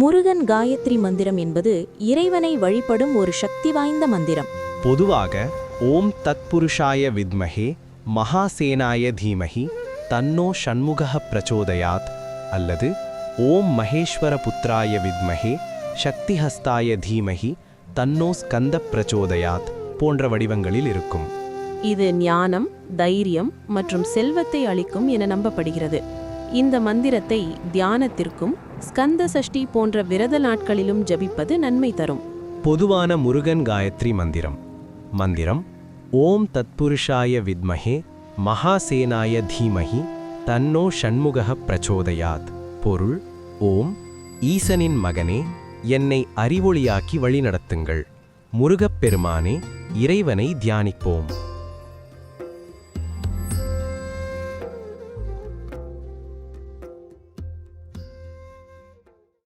முருகன் காயத்ரி மந்திரம் என்பது இறைவனை வழிபடும் ஒரு சக்தி வாய்ந்த மந்திரம். பொதுவாக ஓம் தத்புருஷாய வித்மஹே மகாசேனாய தீமஹி தன்னோ ஷண்முகः பிரச்சோதயாத் அல்லது ஓம் மகேஸ்வர புத்ராய வித்மஹே சக்திஹஸ்தாய தீமஹி தன்னோ ஸ்கந்த பிரச்சோதயாத் போன்ற வடிவங்களில் இருக்கும். இது ஞானம் தைரியம் மற்றும் செல்வத்தை அளிக்கும் என நம்பப்படுகிறது. இந்த மந்திரத்தை தியானத்திற்கும் ஸ்கந்த சஷ்டி போன்ற விரத நாட்களிலும் ஜபிப்பது நன்மை தரும். பொதுவான முருகன் காயத்ரி மந்திரம். மந்திரம் ஓம் தத்புருஷாய வித்மஹே மகாசேனாய தீமஹி தன்னோ ஷண்முக பிரச்சோதயாத். பொருள் ஓம் ஈசனின் மகனே என்னை அறிவொளியாக்கி வழிநடத்துங்கள். முருகப் பெருமானே இறைவனை தியானிப்போம்.